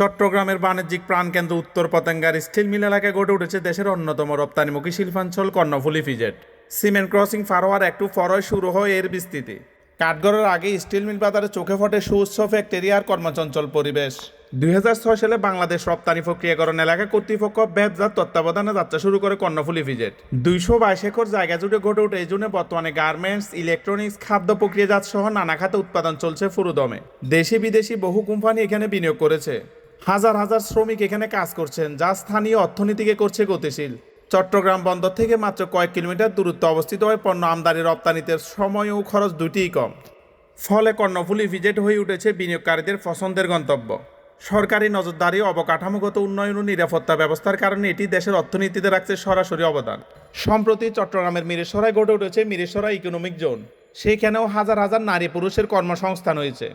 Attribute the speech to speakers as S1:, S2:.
S1: চট্টগ্রামের বাণিজ্যিক প্রাণকেন্দ্র উত্তর পতেঙ্গার স্টিল মিল এলাকায় গড়ে উঠেছে দেশের অন্যতম রপ্তানিমুখী শিল্পাঞ্চল কর্ণফুলি ফিজেট। সিমেন্ট ক্রসিং ফারোয়ার একটু ফরয় শুরু হয় এর বিস্তৃতি। কাঠগড়ের আগে স্টিল মিল বাজারে চোখে ফটে সুউচ্চ ফ্যাক্টরি আর কর্মচঞ্চল পরিবেশ। দুই সালে বাংলাদেশ রপ্তানি প্রক্রিয়াকরণ এলাকা কর্তৃপক্ষ ব্যবসার তত্ত্বাবধানে যাত্রা শুরু করে কর্ণফুলি ফিজেট। দুইশো বাইশ একর জায়গা জুড়ে গড়ে ওঠে এই জন্য বর্তমানে গার্মেন্টস, ইলেকট্রনিক্স, খাদ্য প্রক্রিয়াজাত সহ নানা খাতে উৎপাদন চলছে ফুরুদমে দেশি বিদেশি বহু কোম্পানি এখানে বিনিয়োগ করেছে। হাজার হাজার শ্রমিক এখানে কাজ করছেন, যা স্থানীয় অর্থনীতিকে করছে গতিশীল। চট্টগ্রাম বন্দর থেকে মাত্র কয়েক কিলোমিটার দূরত্বে অবস্থিত হয় পণ্য আমদানি রপ্তানিতে সময় ও খরচ দুটিই কম। ফলে কর্ণফুলি ভিজেট হয়ে উঠেছে বিনিয়োগকারীদের পছন্দের গন্তব্য। সরকারি নজরদারি, অবকাঠামোগত উন্নয়ন ও নিরাপত্তা ব্যবস্থার কারণে এটি দেশের অর্থনীতিতে রাখছে সরাসরি অবদান। সম্প্রতি চট্টগ্রামের মিরেশ্বরায় গড়ে উঠেছে মিরেশ্বরা ইকোনমিক জোন। সেখানেও হাজার হাজার নারী পুরুষের কর্মসংস্থান হয়েছে।